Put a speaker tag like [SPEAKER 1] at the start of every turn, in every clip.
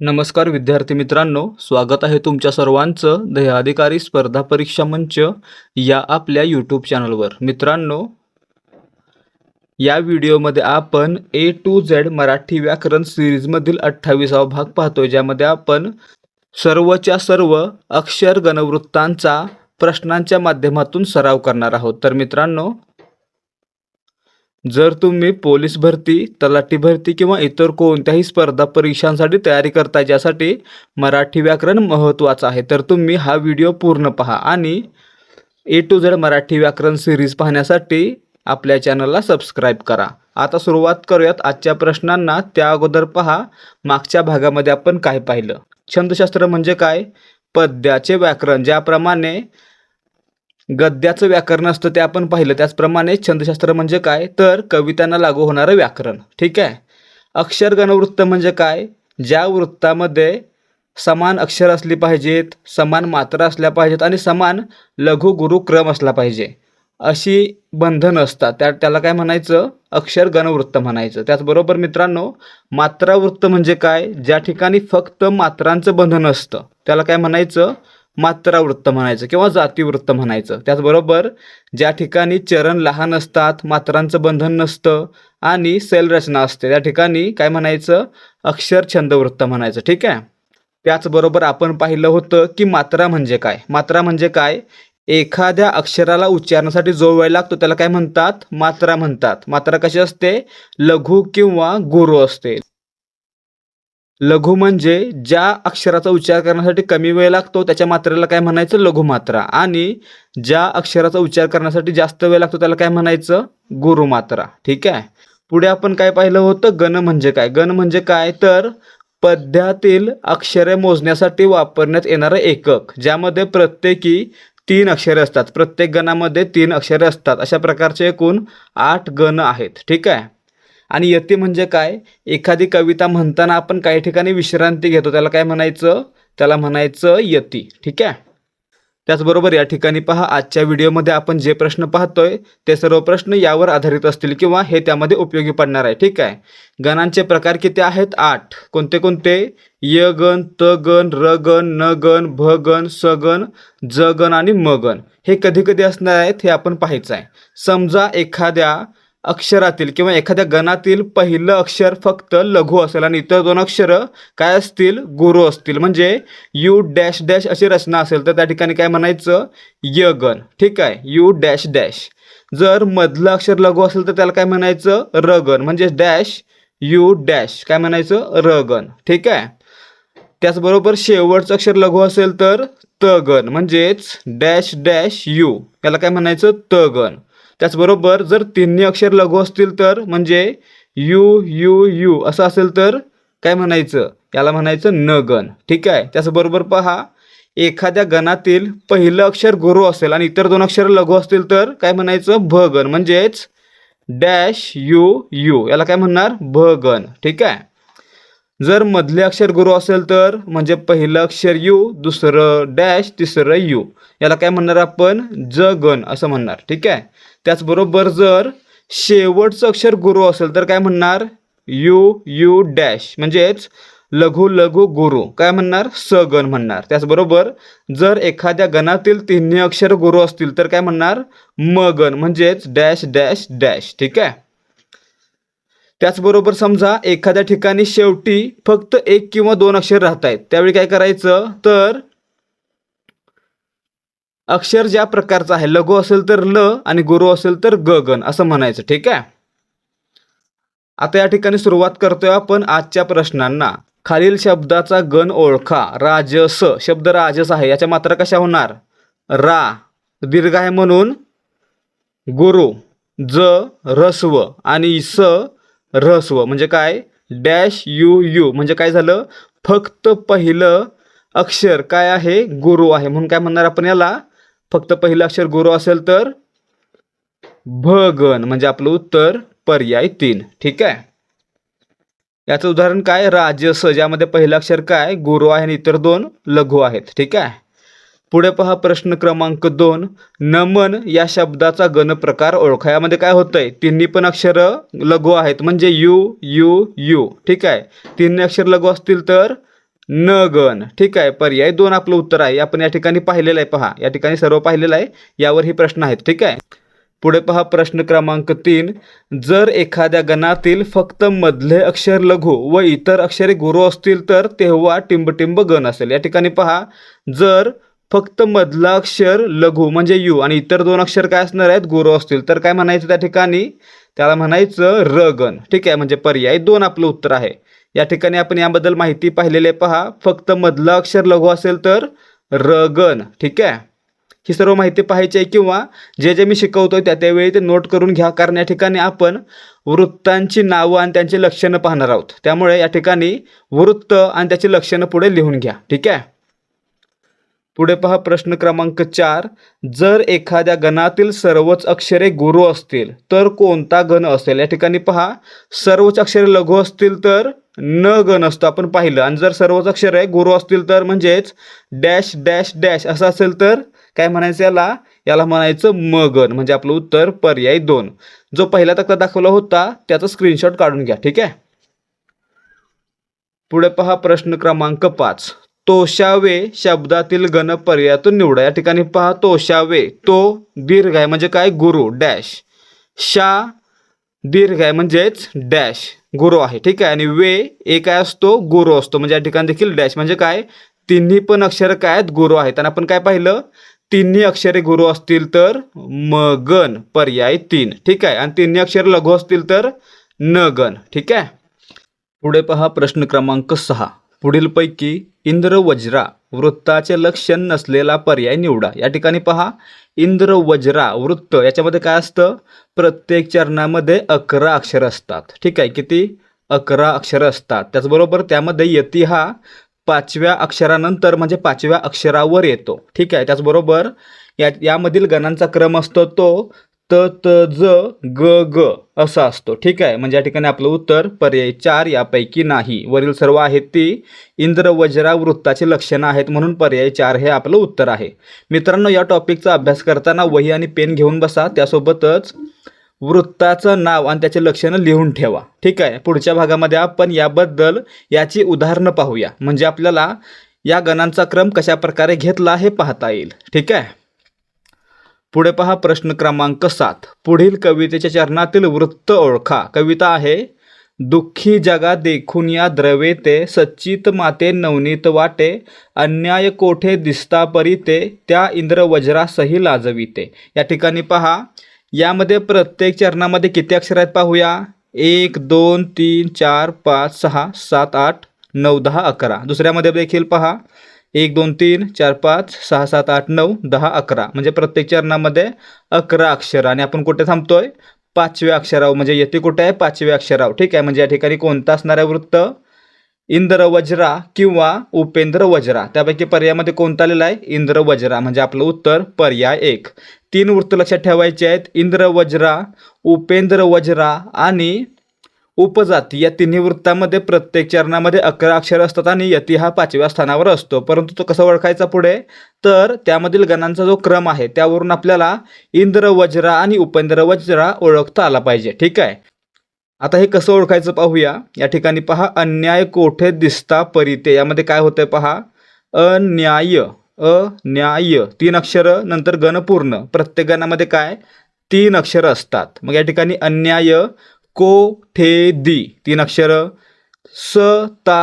[SPEAKER 1] नमस्कार विद्यार्थी मित्रांनो. स्वागत आहे तुमच्या सर्वांचं ध्येयाधिकारी स्पर्धा परीक्षा मंच या आपल्या यूट्यूब चॅनलवर मित्रांनो या व्हिडिओमध्ये आपण ए टू झेड मराठी व्याकरण सिरीजमधील अठ्ठावीसावा भाग पाहतो ज्यामध्ये आपण सर्वच्या सर्व अक्षर गणवृत्तांचा प्रश्नांच्या माध्यमातून सराव करणार आहोत. तर मित्रांनो जर तुम्ही पोलीस भरती तलाठी भरती किंवा इतर कोणत्याही स्पर्धा परीक्षांसाठी तयारी करता ज्यासाठी मराठी व्याकरण महत्त्वाचं आहे तर तुम्ही हा व्हिडिओ पूर्ण पहा आणि ए टू झेड मराठी व्याकरण सिरीज पाहण्यासाठी आपल्या चॅनलला सबस्क्राईब करा. आता सुरुवात करूयात आजच्या प्रश्नांना. त्या अगोदर पहा मागच्या भागामध्ये आपण काय पाहिलं? छंदशास्त्र म्हणजे काय? पद्याचे व्याकरण ज्याप्रमाणे गद्याचं व्याकरण असतं ते आपण पाहिलं. त्याचप्रमाणे छंदशास्त्र म्हणजे काय? तर कवितांना लागू होणारं व्याकरण. ठीक आहे? अक्षरगणवृत्त म्हणजे काय? ज्या वृत्तामध्ये समान अक्षर असली पाहिजेत समान मात्रा असल्या पाहिजेत आणि समान लघु गुरु क्रम असला पाहिजे. अशी बंधन असतात. त्या त्याला काय म्हणायचं? अक्षर गणवृत्त म्हणायचं. त्याचबरोबर मित्रांनो मात्रावृत्त म्हणजे काय? ज्या ठिकाणी फक्त मात्रांचं बंधन असतं. त्याला काय म्हणायचं? मात्रा वृत्त म्हणायचं किंवा जातीवृत्त म्हणायचं. त्याचबरोबर ज्या ठिकाणी चरण लहान असतात मात्रांचं बंधन नसतं आणि सेलरचना असते त्या ठिकाणी काय म्हणायचं? अक्षर छंदवृत्त म्हणायचं. ठीक आहे? त्याचबरोबर आपण पाहिलं होतं की मात्रा म्हणजे काय? मात्रा म्हणजे काय? एखाद्या अक्षराला उच्चारण्यासाठी जो वेळ लागतो त्याला काय म्हणतात? मात्रा म्हणतात. मात्रा कशी असते? लघु किंवा गुरु असते. लघु म्हणजे ज्या अक्षराचा उच्चार करण्यासाठी कमी वेळ लागतो त्याच्या मात्रेला काय म्हणायचं? लघुमात्रा आणि ज्या अक्षराचा उच्चार करण्यासाठी जास्त वेळ लागतो त्याला काय म्हणायचं? गुरुमात्रा ठीक आहे? पुढे आपण काय पाहिलं होतं? गण म्हणजे काय? गण म्हणजे काय? तर पद्यातील अक्षरे मोजण्यासाठी वापरण्यात येणारं एकक ज्यामध्ये प्रत्येकी तीन अक्षरे असतात. प्रत्येक गणामध्ये तीन अक्षरे असतात. अशा प्रकारचे एकूण आठ गण आहेत. ठीक आहे? आणि यती म्हणजे काय? एखादी कविता म्हणताना आपण काही ठिकाणी विश्रांती घेतो. त्याला काय म्हणायचं? त्याला म्हणायचं यती. ठीक आहे? त्याचबरोबर या ठिकाणी पहा आजच्या व्हिडिओमध्ये आपण जे प्रश्न पाहतोय ते सर्व प्रश्न यावर आधारित असतील किंवा हे त्यामध्ये उपयोगी पडणार आहे. ठीक आहे? गणांचे प्रकार किती आहेत? आठ. कोणते कोणते? य गण त गण र गण न गण भ गण स गण ज गण आणि म गण हे कधी कधी असणार आहेत? हे आपण पाहायचं आहे. समजा एखाद्या अक्षरातील किंवा एखाद्या गणातील पहिलं अक्षर फक्त लघु असेल आणि इतर दोन अक्षरं काय असतील? गुरु असतील. म्हणजे यू डॅश डॅश अशी रचना असेल. तर त्या ठिकाणी काय म्हणायचं? य गण ठीक आहे? U dash dash. जर मधलं अक्षर लघु असेल तर त्याला काय म्हणायचं? र गण म्हणजे डॅश यू डॅश. काय म्हणायचं? र गण ठीक आहे? त्याचबरोबर शेवटचं अक्षर लघु असेल तर त गण म्हणजेच डॅश डॅश यू. याला काय म्हणायचं? त गण त्याचबरोबर जर तिन्ही अक्षर लघु असतील तर म्हणजे यू यू यू असं असेल तर काय म्हणायचं? याला म्हणायचं न गण. ठीक आहे? त्याचबरोबर पहा एखाद्या गणातील पहिलं अक्षर गुरु असेल आणि इतर दोन अक्षर लघु असतील तर काय म्हणायचं? भ गण. म्हणजेच डॅश यू यू. याला काय म्हणणार? भ गण. ठीक आहे? जर मधले अक्षर गुरु असेल तर म्हणजे पहिलं अक्षर यू दुसरं डॅश तिसरं यू. याला काय म्हणणार आपण? ज गण असं म्हणणार ठीक आहे? त्याचबरोबर जर शेवटचं अक्षर गुरु असेल तर काय म्हणणार? U U dash. म्हणजेच लघु लघु गुरु. काय म्हणणार? सगण म्हणणार. त्याचबरोबर जर एखाद्या गणातील तिन्ही अक्षर गुरु असतील तर काय म्हणणार? म गण म्हणजेच डॅश डॅश डॅश. ठीक आहे? त्याचबरोबर समजा एखाद्या ठिकाणी शेवटी फक्त एक किंवा दोन अक्षर राहत आहेत त्यावेळी काय करायचं? तर अक्षर ज्या प्रकारचं आहे लघु असेल तर ल आणि गुरु असेल तर ग गण असं म्हणायचं ठीक आहे? आता या ठिकाणी सुरुवात करतोय आपण आजच्या प्रश्नांना. खालील शब्दाचा गण ओळखा. राजस. शब्द राजस आहे. याच्या मात्रा कशा होणार? रा. दीर्घ आहे म्हणून. गुरु. ज. रस्व. आणि स. रहस्व म्हणजे काय? डॅश यू यू म्हणजे काय झालं? फक्त पहिलं अक्षर काय आहे? गुरु आहे. म्हणून काय म्हणणार आपण याला? फक्त पहिलं अक्षर गुरु असेल तर भगन म्हणजे आपलं उत्तर पर्याय तीन. ठीक आहे? याचं उदाहरण काय? राजस ज्यामध्ये पहिलं अक्षर काय? गुरु आहे आणि इतर दोन लघु आहेत. ठीक आहे? पुढे पहा प्रश्न क्रमांक दोन. नमन या शब्दाचा गण प्रकार ओळखा. यामध्ये काय होतंय? तिन्ही पण अक्षरं लघु आहेत. म्हणजे यू यू यू. ठीक आहे? तिन्ही अक्षर लघु असतील तर न गण ठीक आहे? पर्याय दोन आपलं उत्तर आहे. आपण या ठिकाणी पाहिलेलं आहे. पहा. या ठिकाणी सर्व पाहिलेलं आहे. यावर ही प्रश्न आहेत. ठीक आहे? पुढे पहा प्रश्न क्रमांक तीन. जर एखाद्या गणातील फक्त मधले अक्षर लघु व इतर अक्षरे गुरु असतील तर तेव्हा टिंबटिंब गण असेल. या ठिकाणी पहा. जर फक्त मधला अक्षर लघु म्हणजे यू आणि इतर दोन अक्षर काय असणार आहेत? गुरु असतील. तर काय म्हणायचं त्या ठिकाणी? त्याला म्हणायचं रगन. ठीक आहे? म्हणजे पर्याय दोन आपलं उत्तर आहे. या ठिकाणी आपण याबद्दल माहिती पाहिलेली पहा फक्त मधलं अक्षर लघु असेल तर रगन. ठीक आहे? ही सर्व माहिती पाहायची आहे किंवा जे जे मी शिकवतोय त्या त्यावेळी ते नोट करून घ्या. कारण या ठिकाणी आपण वृत्तांची नावं आणि त्यांची लक्षणं पाहणार आहोत. त्यामुळे या ठिकाणी वृत्त आणि त्याची लक्षणं पुढे लिहून घ्या. ठीक आहे? पुढे पहा प्रश्न क्रमांक चार. जर एखाद्या गणातील सर्वच अक्षरे गुरु असतील तर कोणता गण असेल? या ठिकाणी पहा सर्वच अक्षरे लघु असतील तर न गण असतो. आपण पाहिलं. आणि जर सर्वच अक्षरे गुरु असतील तर म्हणजेच डॅश डॅश डॅश असं असेल तर काय म्हणायचं याला? याला म्हणायचं म गण. म्हणजे आपलं उत्तर पर्याय दोन. जो पहिला तक्ता दाखवला होता त्याचा स्क्रीनशॉट काढून घ्या. ठीक आहे? पुढे पहा प्रश्न क्रमांक पाच. तोशावे शब्दातील गण पर्यायातून निवडा. या ठिकाणी पहा तोशावे तो दीर्घ आहे म्हणजे काय? गुरु डॅश. शा दीर्घ आहे म्हणजेच डॅश. गुरु आहे ठीक आहे. आणि वे एक काय असतो? गुरु असतो. म्हणजे या ठिकाणी देखील डॅश म्हणजे काय? तिन्ही पण अक्षरं काय आहेत? गुरु आहेत. आणि आपण काय पाहिलं? तिन्ही अक्षरे गुरु असतील तर मगन पर्याय तीन ठीक आहे. आणि तिन्ही अक्षर लघु असतील तर नगन ठीक आहे. पुढे पहा प्रश्न क्रमांक सहा. पुढीलपैकी इंद्रवज्रा वृत्ताचे लक्षण नसलेला पर्याय निवडा. या ठिकाणी पहा इंद्रवज्रा वृत्त याच्यामध्ये काय असतं? प्रत्येक चरणामध्ये अकरा अक्षर असतात. ठीक आहे किती? अकरा अक्षरं असतात. त्याचबरोबर त्यामध्ये यती हा पाचव्या अक्षरानंतर म्हणजे पाचव्या अक्षरावर येतो. ठीक आहे त्याचबरोबर या यामधील गणांचा क्रम असतो तो त त ज ग ग असा असतो. ठीक आहे? म्हणजे या ठिकाणी आपलं उत्तर पर्याय चार यापैकी नाही. वरील सर्व आहेत ती इंद्रवज्रा वृत्ताची लक्षणं आहेत म्हणून पर्याय चार हे आपलं उत्तर आहे. मित्रांनो या टॉपिकचा अभ्यास करताना वही आणि पेन घेऊन बसा. त्यासोबतच वृत्ताचं नाव आणि त्याचे लक्षणं लिहून ठेवा. ठीक आहे? पुढच्या भागामध्ये आपण याबद्दल याची उदाहरणं पाहूया. म्हणजे आपल्याला या गणांचा क्रम कशा प्रकारे घेतला हे पाहता येईल. ठीक आहे? पुढे पहा प्रश्न क्रमांक सात. पुढील कवितेच्या चरणातील वृत्त ओळखा. कविता आहे दुःखी जगा देखून या द्रवे ते सच्चित माते नवनीत वाटे अन्याय कोठे दिसता परी ते त्या इंद्र लाजविते. या ठिकाणी पहा यामध्ये प्रत्येक चरणामध्ये किती अक्षर आहेत पाहूया. एक दोन तीन चार पाच सहा सात आठ नऊ दहा अकरा. दुसऱ्यामध्ये देखील पहा एक दोन तीन चार पाच सहा सात आठ नऊ दहा अकरा. म्हणजे प्रत्येक चरणामध्ये अकरा अक्षर. आणि आपण कुठे थांबतोय? पाचव्या अक्षरावर. म्हणजे येते कुठे आहे? पाचव्या अक्षरावर. ठीक आहे? म्हणजे या ठिकाणी कोणता असणार आहे वृत्त? इंद्र वज्रा किंवा उपेंद्र वज्रा त्यापैकी पर्यायामध्ये कोणता आलेला आहे? इंद्र वज्रा म्हणजे आपलं उत्तर पर्याय एक. तीन वृत्त लक्षात ठेवायचे आहेत. इंद्र वज्रा उपेंद्र वज्रा आणि उपजाती या तिन्ही वृत्तामध्ये प्रत्येक चरणामध्ये अकरा अक्षर असतात आणि यती हा पाचव्या स्थानावर असतो. परंतु तो कसा ओळखायचा पुढे? तर त्यामधील गणांचा जो क्रम आहे त्यावरून आपल्याला इंद्र वज्रा आणि उपेंद्र वज्रा ओळखता आला पाहिजे. ठीक आहे? आता हे कसं ओळखायचं पाहूया. या ठिकाणी पहा अन्याय कोठे दिसता परिते? यामध्ये काय होतंय पहा? अन्याय अन्याय. तीन अक्षरं नंतर गणपूर्ण. प्रत्येक गणामध्ये काय? तीन अक्षरं असतात. मग या ठिकाणी अन्याय को ठे दी तीन अक्षरं. स ता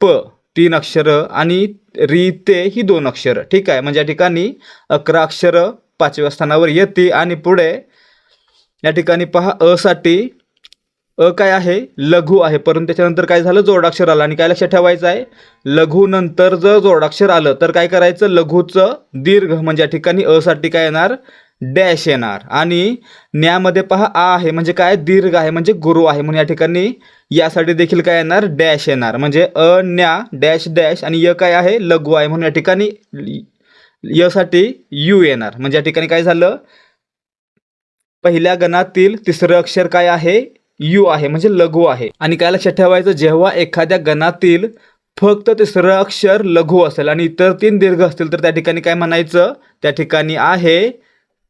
[SPEAKER 1] प तीन अक्षरं आणि री ते ही दोन अक्षरं. ठीक आहे? म्हणजे या ठिकाणी अकरा अक्षरं पाचव्या स्थानावर येते आणि पुढे या ठिकाणी पहा असाठी अ काय आहे? लघु आहे. परंतु त्याच्यानंतर काय झालं? जोडाक्षर आलं. आणि काय लक्षात ठेवायचं आहे? लघुनंतर जर जोडाक्षर आलं तर काय करायचं? लघुचं दीर्घ म्हणजे या ठिकाणी असाठी काय येणार? डॅश येणार. आणि न्यामध्ये पहा आ आहे म्हणजे काय? दीर्घ आहे म्हणजे गुरु आहे. म्हणून या ठिकाणी यासाठी देखील काय येणार? डॅश येणार. म्हणजे अ न्या डॅश डॅश आणि य काय आहे? लघु आहे. म्हणून या ठिकाणी यसाठी यू येणार. म्हणजे या ठिकाणी काय झालं? पहिल्या गणातील तिसरं अक्षर काय आहे? यू आहे. म्हणजे लघु आहे. आणि काय लक्षात ठेवायचं? जेव्हा एखाद्या गणातील फक्त तिसरं अक्षर लघु असेल आणि इतर तीन दीर्घ असतील तर त्या ठिकाणी काय म्हणायचं? त्या ठिकाणी आहे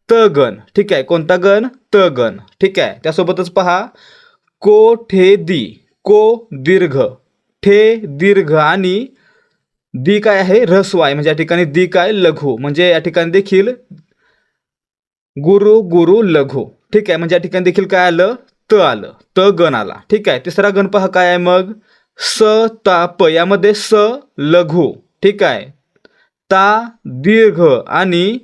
[SPEAKER 1] त गण ठीक आहे कोणता गण? त गण ठीक आहे त्यासोबतच पहा. को ठे दी. को दीर्घ. ठे दीर्घ आणि दी काय आहे? ऱ्हस्व आहे म्हणजे या ठिकाणी दी काय? लघु. म्हणजे या ठिकाणी देखील गुरु गुरु लघु. ठीक आहे म्हणजे या ठिकाणी देखील काय आलं? त आलं. त गण आला. ठीक आहे तिसरा गण पहा काय आहे मग? स ता प. यामध्ये स लघु. ठीक आहे ता दीर्घ आणि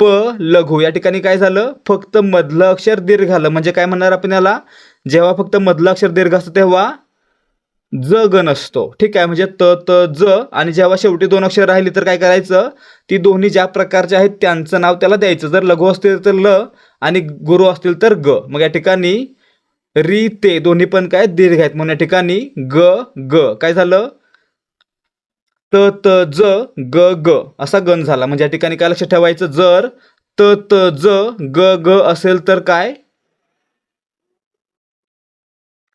[SPEAKER 1] प लघु. या ठिकाणी काय झालं? फक्त मधलं अक्षर दीर्घ आलं. म्हणजे काय म्हणणार आपण याला? जेव्हा फक्त मधलं अक्षर दीर्घ असतं तेव्हा ज गण असतो. ठीक आहे? म्हणजे त त ज आणि जेव्हा शेवटी दोन अक्षर राहिली तर काय करायचं? ती दोन्ही ज्या प्रकारचे आहेत त्यांचं नाव त्याला द्यायचं. जर लघु असतील तर ल आणि गुरु असतील तर ग. मग या ठिकाणी री ते दोन्ही पण काय? दीर्घ आहेत. म्हणून या ठिकाणी ग ग. काय झालं? त त ज ग ग असा गण झाला. म्हणजे या ठिकाणी काय लक्षात ठेवायचं? जर त त ज ग ग असेल तर काय?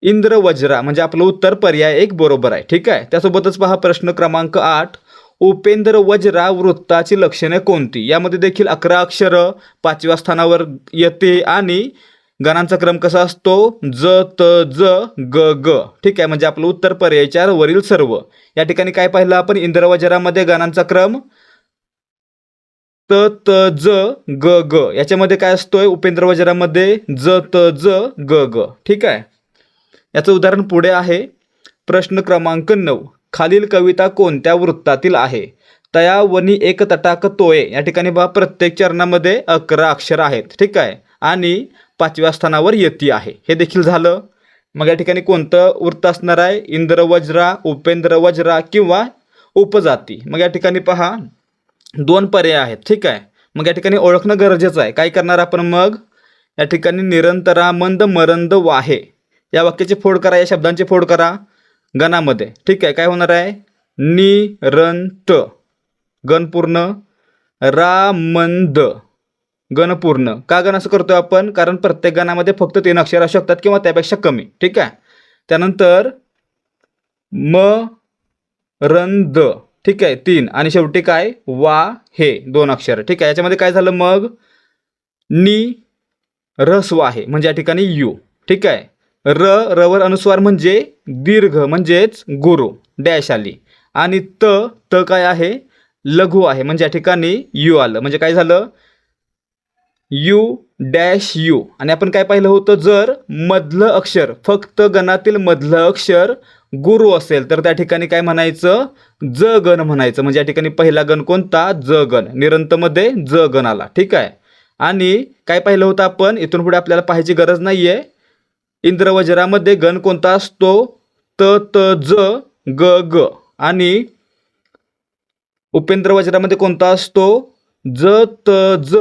[SPEAKER 1] इंद्र वज्रा म्हणजे आपलं उत्तर पर्याय एक बरोबर आहे. ठीक आहे? त्यासोबतच पहा प्रश्न क्रमांक आठ. उपेंद्र वज्रा वृत्ताची लक्षणे कोणती? यामध्ये देखील अकरा अक्षर पाचव्या स्थानावर येते आणि गणांचा क्रम कसा असतो? ज त ज ग ग. ठीक आहे? म्हणजे आपलं उत्तर पर्याय चार वरील सर्व. या ठिकाणी काय पाहिलं आपण? इंद्रवजरामध्ये गणांचा क्रम. त त ज ग ग. याच्यामध्ये काय असतोय? उपेंद्र वज्रामध्ये ज त ज ग ग. ठीक आहे? याचं उदाहरण पुढे आहे. प्रश्न क्रमांक नऊ. खालील कविता कोणत्या वृत्तातील आहे? तया वनी एक तटाक तोये. या ठिकाणी बा प्रत्येक चरणामध्ये अकरा अक्षर आहेत. ठीक आहे? आणि पाचव्या स्थानावर येती आहे. हे देखील झालं. मग या ठिकाणी कोणतं वृत्त असणार आहे? इंद्र वज्रा उपेंद्र वज्रा किंवा उपजाती. मग या ठिकाणी पहा. दोन पर्याय आहेत. ठीक आहे. मग या ठिकाणी ओळखणं गरजेचं आहे. काय करणार आपण मग? या ठिकाणी निरंतरा मंद मरंद वाहे. या वाक्याची फोड करा या शब्दांची फोड करा. गणामध्ये. ठीक आहे. काय होणार आहे? निरंत. गणपूर्ण. रामंद. गणपूर्ण का गण असं करतोय आपण? कारण प्रत्येक गणामध्ये फक्त तीन अक्षर असू शकतात किंवा त्यापेक्षा कमी. ठीक आहे? त्यानंतर म रंद ठीक आहे? तीन. आणि शेवटी काय? वा हे. दोन अक्षर. ठीक आहे? याच्यामध्ये काय झालं मग? नि रस्व आहे. म्हणजे या ठिकाणी यू. ठीक आहे? र रवर अनुस्वार म्हणजे दीर्घ. म्हणजेच गुरु. डॅश आली. आणि त त काय आहे? लघु आहे. म्हणजे या ठिकाणी यू आलं. म्हणजे काय झालं? U dash U. आणि आपण काय पाहिलं होतं? जर मधलं अक्षर फक्त गणातील मधलं अक्षर गुरु असेल तर त्या ठिकाणी काय म्हणायचं? ज गण म्हणायचं. म्हणजे या ठिकाणी पहिला गण कोणता? ज गण. निरंतमध्ये ज गण आला. ठीक आहे? आणि काय पाहिलं होतं आपण? इथून पुढे आपल्याला पाहायची गरज नाही आहे इंद्रवज्रामध्ये गण कोणता असतो? त त ज ग ग. आणि उपेंद्र वज्रामध्ये कोणता असतो? ज त ज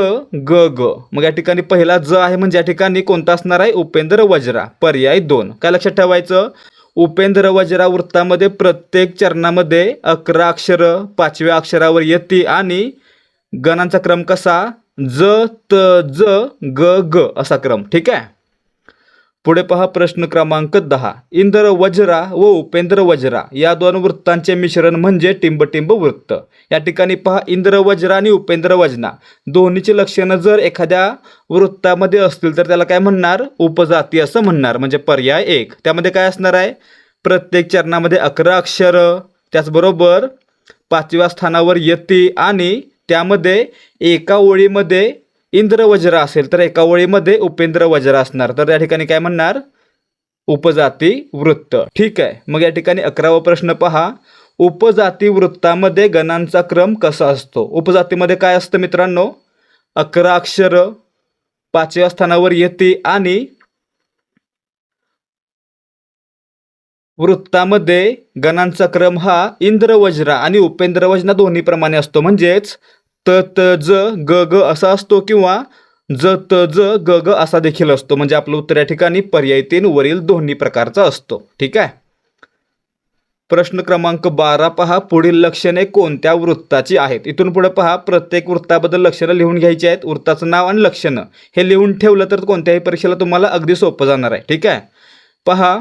[SPEAKER 1] ग ग. मग या ठिकाणी पहिला ज आहे म्हणजे या ठिकाणी कोणता असणार आहे? उपेंद्र वज्रा. पर्याय दोन. काय लक्षात ठेवायचं? उपेंद्र वज्रा वृत्तामध्ये प्रत्येक चरणामध्ये अकरा अक्षर पाचव्या अक्षरावर येते आणि गणांचा क्रम कसा? ज त ज ग ग असा क्रम. ठीक आहे? पुढे पहा प्रश्न क्रमांक दहा. इंद्र वज्रा व उपेंद्र वज्रा या दोन वृत्तांचे मिश्रण म्हणजे टिंबटिंब वृत्त. या ठिकाणी पहा इंद्र वज्रा आणि उपेंद्र वजना. दोन्हीची लक्षणं जर एखाद्या वृत्तामध्ये असतील तर त्याला काय म्हणणार? उपजाती असं म्हणणार म्हणजे पर्याय एक. त्यामध्ये काय असणार आहे? प्रत्येक चरणामध्ये अकरा अक्षर त्याचबरोबर पाचव्या स्थानावर यती आणि त्यामध्ये एका ओळीमध्ये इंद्र वज्र असेल तर एका ओळीमध्ये उपेंद्र वज्र असणार. तर या ठिकाणी काय म्हणणार? उपजाती वृत्त. ठीक आहे. मग या ठिकाणी अकरावा प्रश्न पहा. उपजाती वृत्तामध्ये गणांचा क्रम कसा असतो? उपजातीमध्ये काय असतं मित्रांनो? अकरा अक्षर पाचव्या स्थानावर येते आणि वृत्तामध्ये गणांचा क्रम हा इंद्रवज्रा आणि उपेंद्र वज्र दोन्ही प्रमाणे असतो. म्हणजेच त त ज ग ग असा असतो किंवा ज त ज ग ग असा देखील असतो. म्हणजे आपलं उत्तर या ठिकाणी पर्याय तीन वरील दोन्ही प्रकारचा असतो. ठीक आहे? प्रश्न क्रमांक बारा पहा. पुढील लक्षणे कोणत्या वृत्ताची आहेत? इथून पुढे पहा. प्रत्येक वृत्ताबद्दल लक्षणं लिहून घ्यायची आहेत. वृत्ताचं नाव आणि लक्षणं. हे लिहून ठेवलं तर कोणत्याही परीक्षेला तुम्हाला अगदी सोपं जाणार आहे. ठीक आहे? पहा.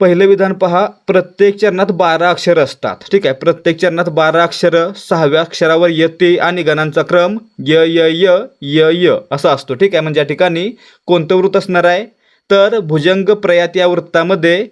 [SPEAKER 1] पहिलं विधान पहा प्रत्येक चरणात बारा अक्षर असतात. ठीक आहे? प्रत्येक चरणात बारा अक्षर सहाव्या अक्षरावर येते आणि गणांचा क्रम य य य य य असा असतो. ठीक आहे? म्हणजे या ठिकाणी कोणतं वृत्त असणार आहे? तर भुजंग प्रयात या वृत्तामध्ये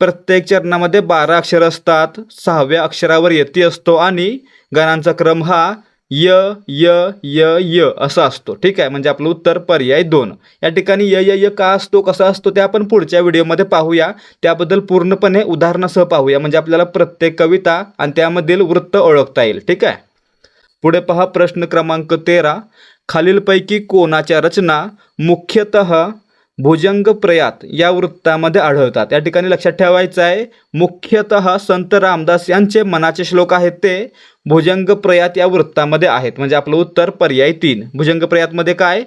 [SPEAKER 1] प्रत्येक चरणामध्ये बारा अक्षर असतात. सहाव्या अक्षरावर यती असतो आणि गणांचा क्रम हा य य य य असा असतो. ठीक आहे? म्हणजे आपलं उत्तर पर्याय दोन. या ठिकाणी य य य का असतो कसा असतो ते आपण पुढच्या व्हिडिओमध्ये पाहूया. त्याबद्दल पूर्णपणे उदाहरणासह पाहूया. म्हणजे आपल्याला प्रत्येक कविता आणि त्यामधील वृत्त ओळखता येईल. ठीक आहे? पुढे पहा प्रश्न क्रमांक तेरा. खालीलपैकी कोणाच्या रचना मुख्यतः भुजंग प्रयात या वृत्तामध्ये आढळतात. या ठिकाणी लक्षात ठेवायचं आहे मुख्यतः संत रामदास यांचे मनाचे श्लोक आहेत ते भुजंग प्रयात या वृत्तामध्ये आहेत. म्हणजे आपलं उत्तर पर्याय तीन. भुजंग प्रयातमध्ये काय?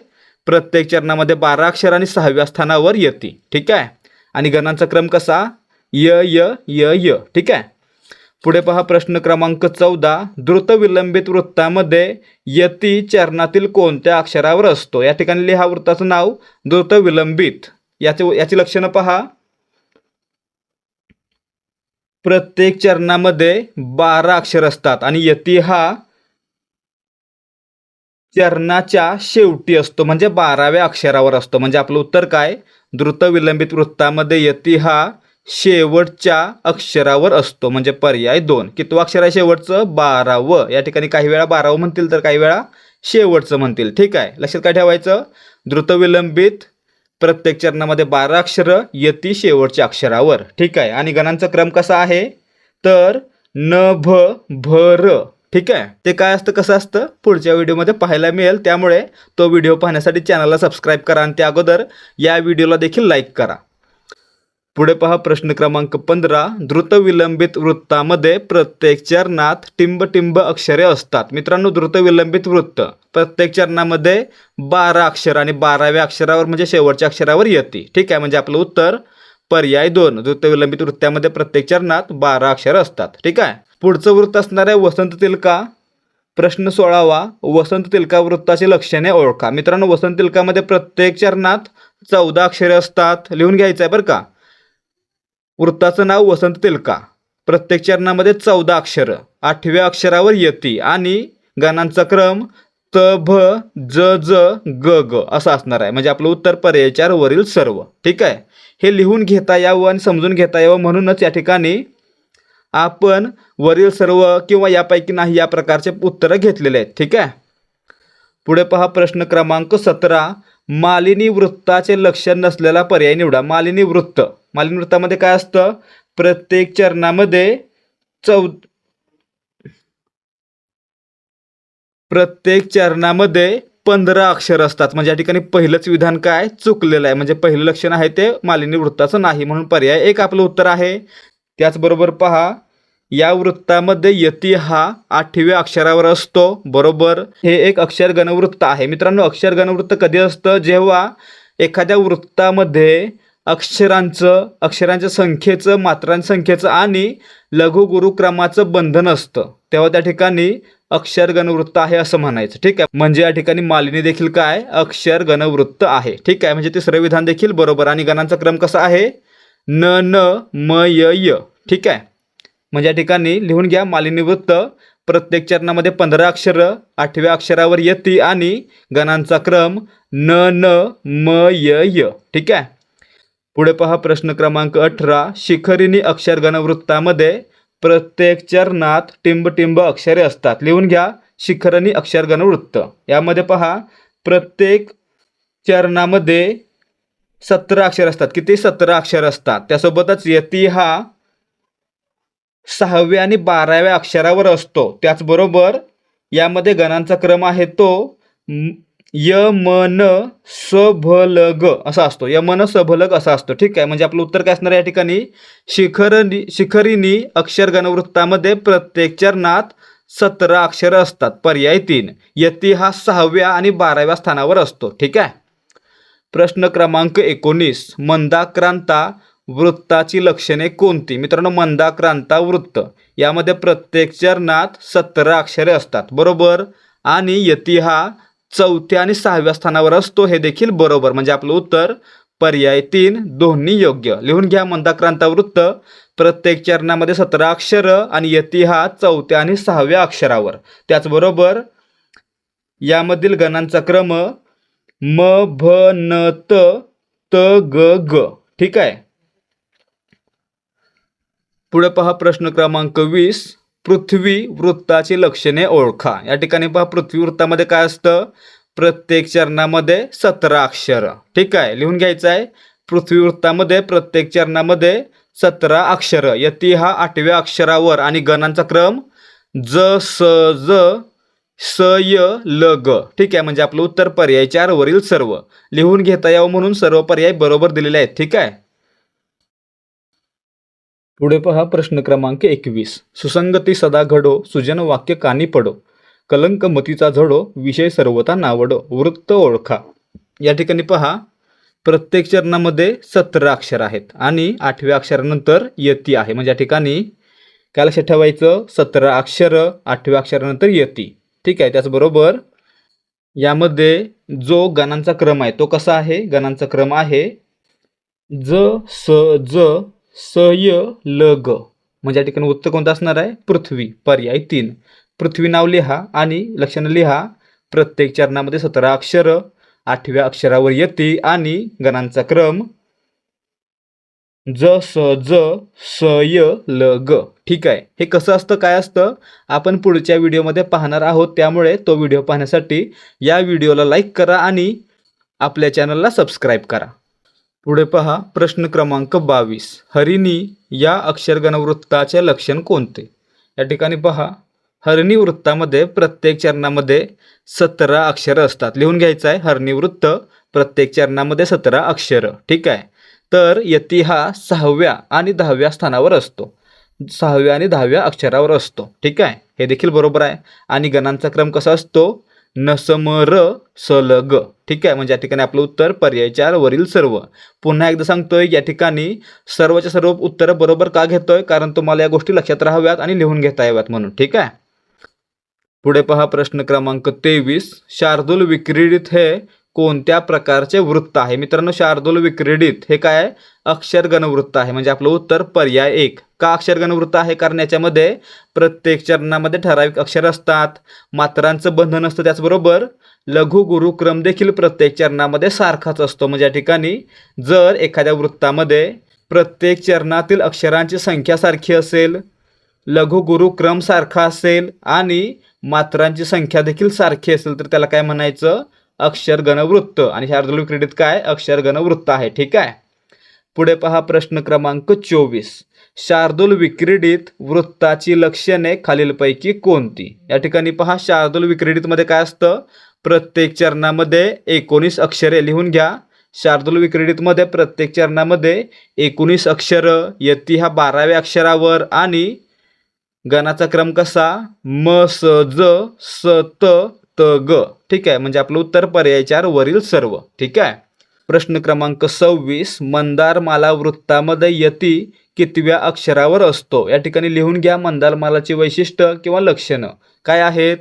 [SPEAKER 1] प्रत्येक चरणामध्ये बारा अक्षर आणि सहाव्या स्थानावर येते. ठीक आहे? आणि गणांचा क्रम कसा? य य य य. ठीक आहे? पुढे पहा प्रश्न क्रमांक चौदा. द्रुत विलंबित वृत्तामध्ये यती चरणातील कोणत्या अक्षरावर असतो? या ठिकाणी लिहा वृत्ताचं नाव. द्रुत विलंबित याचे याची लक्षणं पहा. प्रत्येक चरणामध्ये बारा अक्षर असतात आणि यती हा चरणाच्या शेवटी असतो. म्हणजे बाराव्या अक्षरावर असतो. म्हणजे आपलं उत्तर काय? द्रुत विलंबित वृत्तामध्ये यती हा शेवटच्या अक्षरावर असतो. म्हणजे पर्याय दोन. कितवं अक्षर आहे शेवटचं बारावं. या ठिकाणी काही वेळा बारावं म्हणतील तर काही वेळा शेवटचं म्हणतील. ठीक आहे? लक्षात काय ठेवायचं? द्रुत विलंबित प्रत्येक चरणामध्ये बारा अक्षरं यती शेवटच्या अक्षरावर. ठीक आहे? आणि गणांचा क्रम कसा आहे? तर न भ भ र. ठीक आहे? ते काय असतं? कसं असतं? पुढच्या व्हिडिओमध्ये पाहायला मिळेल. त्यामुळे तो व्हिडिओ पाहण्यासाठी चॅनलला सबस्क्राईब करा आणि त्या अगोदर या व्हिडिओला देखील लाईक करा. पुढे पहा प्रश्न क्रमांक पंधरा. द्रुत विलंबित वृत्तामध्ये प्रत्येक चरणात टिंब टिंब अक्षरे असतात. मित्रांनो द्रुत विलंबित वृत्त प्रत्येक चरणामध्ये बारा अक्षर आणि बाराव्या अक्षरावर म्हणजे शेवटच्या अक्षरावर येते. ठीक आहे म्हणजे आपलं उत्तर पर्याय दोन. द्रुत विलंबित वृत्तामध्ये प्रत्येक चरणात बारा अक्षर असतात. ठीक आहे? पुढचं वृत्त असणार आहे वसंत तिलका. प्रश्न सोळावा. वसंत तिलका वृत्ताची लक्षणे ओळखा. मित्रांनो वसंत तिलकामध्ये प्रत्येक चरणात चौदा अक्षरे असतात. लिहून घ्यायचं आहे बरं का? वृत्ताचं नाव वसंत तिलका. प्रत्येक चरणामध्ये चौदा अक्षरं आठव्या अक्षरावर यती आणि गणांचा क्रम त भ ज ज ग ग असं असणार आहे. म्हणजे आपलं उत्तर पर्यायचार वरील सर्व. ठीक आहे? हे लिहून घेता यावं आणि समजून घेता यावं म्हणूनच या ठिकाणी आपण वरील सर्व किंवा यापैकी नाही या प्रकारचे उत्तरं घेतलेले आहेत. ठीक आहे? पुढे पहा प्रश्न क्रमांक सतरा. मालिनी वृत्ताचे लक्षण नसलेला पर्याय निवडा. मालिनी वृत्त. मालिनी वृत्तामध्ये काय असतं? प्रत्येक चरणामध्ये चौ प्रत्येक चरणामध्ये पंधरा अक्षर असतात. म्हणजे या ठिकाणी पहिलंच विधान काय? चुकलेलं आहे. म्हणजे पहिलं लक्षण आहे ते मालिनी वृत्ताचं नाही म्हणून पर्याय. एक आपलं उत्तर आहे. त्याचबरोबर पहा या वृत्तामध्ये यती हा आठव्या अक्षरावर असतो. बरोबर? हे एक अक्षर गणवृत्त आहे. मित्रांनो अक्षर गणवृत्त कधी असतं? जेव्हा एखाद्या वृत्तामध्ये अक्षरांचं अक्षरांच्या संख्येचं मात्रांसंख्येचं संख्येचं आणि लघु गुरुक्रमाचं बंधन असतं. तेव्हा त्या ठिकाणी अक्षर गणवृत्त आहे असं म्हणायचं. ठीक आहे? म्हणजे या ठिकाणी मालिनी देखील काय? अक्षर गणवृत्त आहे. ठीक आहे? म्हणजे तिसरं विधान देखील बरोबर. आणि गणांचा क्रम कसा आहे? न न म य य. ठीक आहे? म्हणजे या ठिकाणी लिहून घ्या मालिनी वृत्त प्रत्येक चरणामध्ये पंधरा अक्षरं आठव्या अक्षरावर येते आणि गणांचा क्रम न न म य य. ठीक आहे? पुढे पहा प्रश्न क्रमांक अठरा. शिखरिणी अक्षरगण वृत्तामध्ये प्रत्येक चरणात टिंबटिंब अक्षरे असतात. लिहून घ्या. शिखरणी अक्षरगण वृत्त. यामध्ये पहा प्रत्येक चरणामध्ये सतरा अक्षर असतात. किती सतरा अक्षर असतात? त्यासोबतच यती हा सहाव्या आणि बाराव्या अक्षरावर असतो. त्याचबरोबर यामध्ये गणांचा क्रम आहे तो यमन य असा असतो. यमन सभलग असा असतो. ठीक आहे? म्हणजे आपलं उत्तर काय असणार या ठिकाणी? शिखरनी शिखरिनी अक्षर गणवृत्तामध्ये प्रत्येक चरणात सतरा अक्षरं असतात. पर्याय तीन. यती हा सहाव्या आणि बाराव्या स्थानावर असतो. ठीक आहे? प्रश्न क्रमांक एकोणीस. मंदाक्रांता वृत्ताची लक्षणे कोणती? मित्रांनो मंदाक्रांता वृत्त. यामध्ये प्रत्येक चरणात सतरा अक्षरे असतात. बरोबर? आणि यती हा चौथ्या आणि सहाव्या स्थानावर असतो हे देखील बरोबर. म्हणजे आपलं उत्तर पर्याय तीन दोन्ही योग्य. लिहून घ्या मंदाक्रांता वृत्त प्रत्येक चरणामध्ये सतरा अक्षरं आणि यती हा चौथ्या आणि सहाव्या अक्षरावर. त्याचबरोबर यामधील गणांचा क्रम म भ न त त ग ग. ठीक आहे? पुढे पहा प्रश्न क्रमांक वीस. पृथ्वी वृत्ताची लक्षणे ओळखा. या ठिकाणी पहा पृथ्वी वृत्तामध्ये काय असतं? प्रत्येक चरणामध्ये सतरा अक्षर. ठीक आहे? लिहून घ्यायचं आहे. पृथ्वी वृत्तामध्ये प्रत्येक चरणामध्ये सतरा अक्षर. यती हा आठव्या अक्षरावर. आणि गणांचा क्रम ज स ज स य ल ग. ठीक आहे? म्हणजे आपलं उत्तर पर्याय चारवरील सर्व. लिहून घेता यावं म्हणून सर्व पर्याय बरोबर दिलेले आहेत. ठीक आहे? पुढे पहा प्रश्न क्रमांक एकवीस. सुसंगती सदा घडो सुजन वाक्य कानी पडो. कलंक मतीचा झडो विषय सर्वता नावडो. वृत्त ओळखा. या ठिकाणी पहा प्रत्येक चरणामध्ये सतरा अक्षर आहेत आणि आठव्या अक्षरानंतर यती आहे. म्हणजे या ठिकाणी काय लक्षात ठेवायचं? सतरा अक्षर आठव्या अक्षरानंतर यती. ठीक आहे त्याचबरोबर यामध्ये जो गणांचा क्रम आहे तो कसा आहे? गणांचा क्रम आहे ज स ज स य ल ग म्हणजे या ठिकाणी उत्तर कोणतं असणार आहे? पृथ्वी. पर्याय तीन. पृथ्वी नाव लिहा आणि लक्षणं लिहा. प्रत्येक चरणामध्ये सतरा अक्षर आठव्या अक्षरावर येते आणि गणांचा क्रम. ज स ज स य ल ग ठीक आहे. हे कसं असतं? काय असतं? आपण पुढच्या व्हिडिओमध्ये पाहणार आहोत. त्यामुळे तो व्हिडिओ पाहण्यासाठी या व्हिडिओला लाईक करा आणि आपल्या चॅनलला सबस्क्राईब करा. पुढे पहा प्रश्न क्रमांक बावीस. हरिणी या अक्षरगणवृत्ताचे लक्षण कोणते? या ठिकाणी पहा. हरिणी वृत्तामध्ये प्रत्येक चरणामध्ये सतरा अक्षरं असतात. लिहून घ्यायचं आहे. हरिणी वृत्त प्रत्येक चरणामध्ये सतरा अक्षरं. ठीक आहे? तर यती हा सहाव्या आणि दहाव्या स्थानावर असतो. सहाव्या आणि दहाव्या अक्षरावर असतो. ठीक आहे? हे देखील बरोबर आहे. आणि गणांचा क्रम कसा असतो? नसमर सलग. ठीक आहे? म्हणजे या ठिकाणी आपलं उत्तर पर्याय चार वरील सर्व. पुन्हा एकदा सांगतोय या ठिकाणी सर्वच्या सर्व उत्तरं बरोबर का घेतोय? कारण तुम्हाला या गोष्टी लक्षात राहाव्यात आणि लिहून घेता याव्यात म्हणून. ठीक आहे? पुढे पहा प्रश्न क्रमांक तेवीस. शार्दूल विक्रीडित हे कोणत्या प्रकारचे वृत्त आहे? मित्रांनो शार्दूल विक्रीडित हे काय अक्षरगण वृत्त आहे. म्हणजे आपलं उत्तर पर्याय एक. का अक्षरगण वृत्त आहे? कारण याच्यामध्ये प्रत्येक चरणामध्ये ठराविक अक्षर असतात. मात्रांचं बंधन असतं त्याचबरोबर लघु गुरुक्रम देखील प्रत्येक चरणामध्ये सारखाच असतो. म्हणजे या ठिकाणी जर एखाद्या वृत्तामध्ये प्रत्येक चरणातील अक्षरांची संख्या सारखी असेल लघु गुरुक्रम सारखा असेल आणि मात्रांची संख्या देखील सारखी असेल तर त्याला काय म्हणायचं? अक्षर घनवृत्त. आणि शार्दूल क्रीडित काय? अक्षर घनवृत्त आहे. ठीक आहे? पुढे पहा प्रश्न क्रमांक चोवीस. शार्दूल विक्रीडित वृत्ताची लक्षणे खालीलपैकी कोणती? या ठिकाणी पहा शार्दूल विक्रीडितमध्ये काय असतं? प्रत्येक चरणामध्ये एकोणीस अक्षरे लिहून घ्या. शार्दूल विक्रीडितमध्ये प्रत्येक चरणामध्ये एकोणीस अक्षर. यती हा बाराव्या अक्षरावर. आणि गणाचा क्रम कसा? म स ज स त त ग. ठीक आहे? म्हणजे आपलं उत्तर पर्याय चार वरील सर्व. ठीक आहे? प्रश्न क्रमांक सव्वीस मंदारमाला वृत्तामध्ये यती कितव्या अक्षरावर असतो? या ठिकाणी लिहून घ्या मंदार मालाची वैशिष्ट्य किंवा लक्षणं. काय आहेत?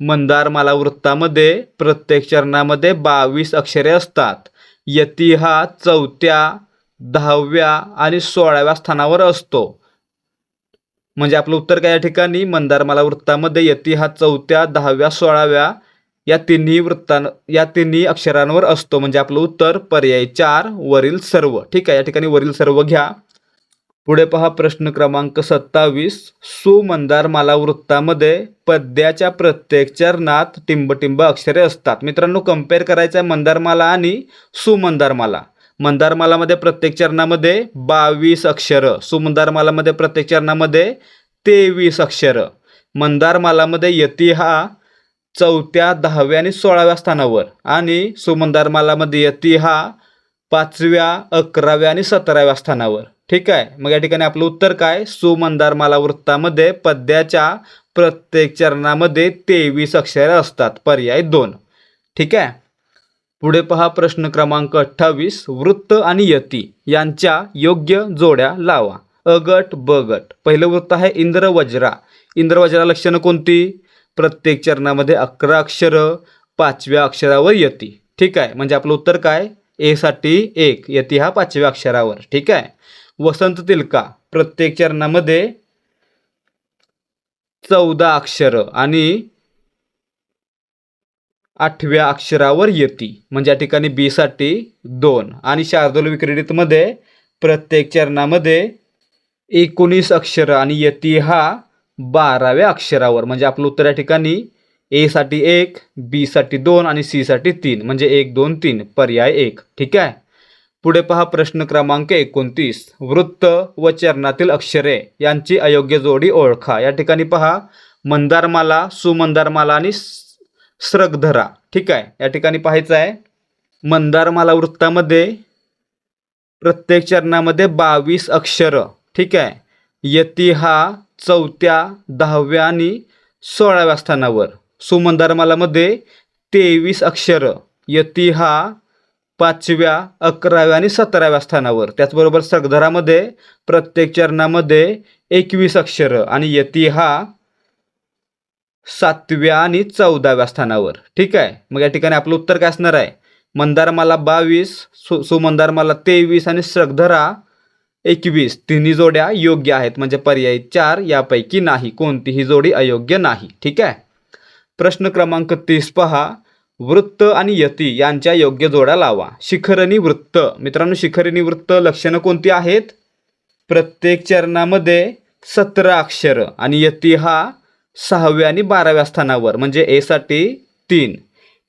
[SPEAKER 1] मंदारमाला वृत्तामध्ये प्रत्येक चरणामध्ये बावीस अक्षरे असतात. यती हा चौथ्या दहाव्या आणि सोळाव्या स्थानावर असतो. म्हणजे आपलं उत्तर काय या ठिकाणी? मंदारमाला वृत्तामध्ये यती हा चौथ्या दहाव्या सोळाव्या या तिन्ही वृत्तां या तिन्ही अक्षरांवर असतो. म्हणजे आपलं उत्तर पर्याय चार वरील सर्व. ठीक आहे? या ठिकाणी वरील सर्व घ्या. पुढे पहा प्रश्न क्रमांक सत्तावीस. सुमंदारमाला वृत्तामध्ये पद्याच्या प्रत्येक चरणात टिंबटिंब अक्षरे असतात. मित्रांनो कंपेअर करायचं आहे मंदारमाला आणि सुमंदारमाला मंदारमालामध्ये प्रत्येक चरणामध्ये बावीस अक्षरं. सुमंदारमालामध्ये प्रत्येक चरणामध्ये तेवीस अक्षरं. मंदारमालामध्ये यती हा चौथ्या दहाव्या आणि सोळाव्या स्थानावर. आणि सुमंदारमालामध्ये यती हा पाचव्या अकराव्या आणि सतराव्या स्थानावर. ठीक आहे? मग या ठिकाणी आपलं उत्तर काय? सुमंदारमाला वृत्तामध्ये पद्याच्या प्रत्येक चरणामध्ये तेवीस अक्षरे असतात. पर्याय दोन. ठीक आहे? पुढे पहा प्रश्न क्रमांक अठ्ठावीस. वृत्त आणि यती यांच्या योग्य जोड्या लावा. अगट बगट. पहिलं वृत्त आहे इंद्रवज्रा. इंद्रवज्रा लक्षणं कोणती? प्रत्येक चरणामध्ये अकरा अक्षरं पाचव्या अक्षरावर यती. ठीक आहे? म्हणजे आपलं उत्तर काय? एसाठी एक. यती हा पाचव्या अक्षरावर. ठीक आहे? वसंत तिलका. प्रत्येक चरणामध्ये चौदा अक्षरं आणि आठव्या अक्षरावर यती. म्हणजे या ठिकाणी बी साठी दोन. आणि शार्दूल विक्रीडितमध्ये प्रत्येक चरणामध्ये एकोणीस अक्षरं आणि यती हा बाराव्या अक्षरावर. म्हणजे आपलं उत्तर या ठिकाणी एसाठी एक बीसाठी दोन आणि सीसाठी तीन. म्हणजे एक दोन तीन. पर्याय एक. ठीक आहे? पुढे पहा प्रश्न क्रमांक एकोणतीस. वृत्त व चरणातील अक्षरे यांची अयोग्य जोडी ओळखा. या ठिकाणी पहा मंदारमाला सुमंदारमाला आणि स्रगधरा. ठीक आहे? या ठिकाणी पाहायचं आहे मंदारमाला वृत्तामध्ये प्रत्येक चरणामध्ये बावीस अक्षरं. ठीक आहे? यती हा चौथ्या दहाव्या आणि सोळाव्या स्थानावर. सुमंदारमालामध्ये तेवीस अक्षरं. यती हा पाचव्या अकराव्या आणि सतराव्या स्थानावर. त्याचबरोबर सगधरामध्ये प्रत्येक चरणामध्ये एकवीस अक्षरं आणि यती हा सातव्या आणि चौदाव्या स्थानावर. ठीक आहे? मग या ठिकाणी आपलं उत्तर काय असणार आहे? मंदारमाला बावीस सु सुमंदारमाला तेवीस आणि सगधरा एकवीस. तिन्ही जोड्या योग्य आहेत. म्हणजे पर्यायी चार यापैकी नाही. कोणतीही जोडी अयोग्य नाही. ठीक आहे? प्रश्न क्रमांक तीस पहा. वृत्त आणि यती यांच्या योग्य जोड्या लावा. शिखरणी वृत्त. मित्रांनो शिखरणी वृत्त लक्षणं कोणती आहेत? प्रत्येक चरणामध्ये सतरा अक्षरं आणि यती हा सहाव्या आणि बाराव्या स्थानावर. म्हणजे एसाठी तीन.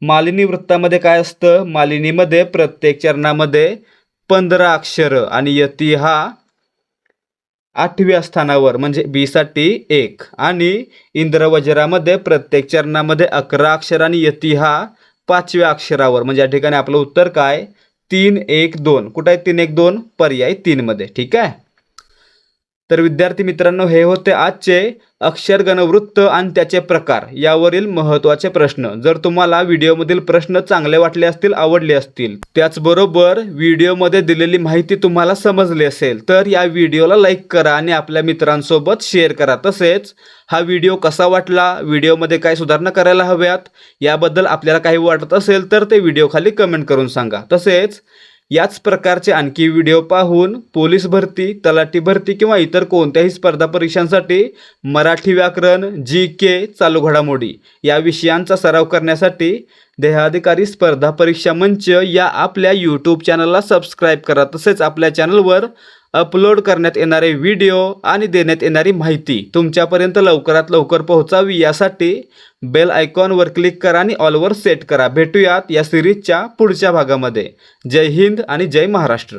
[SPEAKER 1] मालिनी वृत्तामध्ये काय असतं? मालिनीमध्ये प्रत्येक चरणामध्ये पंधरा अक्षरं आणि यती हा आठव्या स्थानावर म्हणजे बीसाठी एक. आणि इंद्रवज्रामध्ये प्रत्येक चरणामध्ये अकरा अक्षर आणि यती हा पाचव्या अक्षरावर. म्हणजे या ठिकाणी आपलं उत्तर काय? तीन एक दोन. कुठं आहे तीन एक दोन? पर्याय तीनमध्ये. ठीक आहे? तर विद्यार्थी मित्रांनो हे होते आजचे अक्षर गणवृत्त आणि त्याचे प्रकार. यावरील महत्त्वाचे प्रश्न. जर तुम्हाला व्हिडिओमधील प्रश्न चांगले वाटले असतील आवडले असतील त्याचबरोबर व्हिडिओमध्ये दिलेली माहिती तुम्हाला समजली असेल तर या व्हिडिओला लाईक करा आणि आपल्या मित्रांसोबत शेअर करा. तसेच हा व्हिडिओ कसा वाटला व्हिडिओमध्ये काय सुधारणा करायला हव्यात याबद्दल आपल्याला काही वाटत असेल तर ते व्हिडिओ खाली कमेंट करून सांगा. तसेच याच प्रकारचे आणखी व्हिडिओ पाहून पोलीस भरती तलाठी भरती किंवा इतर कोणत्याही स्पर्धा परीक्षांसाठी मराठी व्याकरण जी के चालू घडामोडी या विषयांचा सराव करण्यासाठी देहाधिकारी स्पर्धा परीक्षा मंच या आपल्या यूट्यूब चॅनलला सबस्क्राईब करा. तसेच आपल्या चॅनलवर अपलोड करण्यात येणारे व्हिडिओ आणि देण्यात येणारी माहिती तुमच्यापर्यंत लवकरात लवकर पोहोचावी यासाठी बेल आयकॉनवर क्लिक करा आणि ऑलवर सेट करा. भेटूयात या सिरीजच्या पुढच्या भागामध्ये. जय हिंद आणि जय महाराष्ट्र.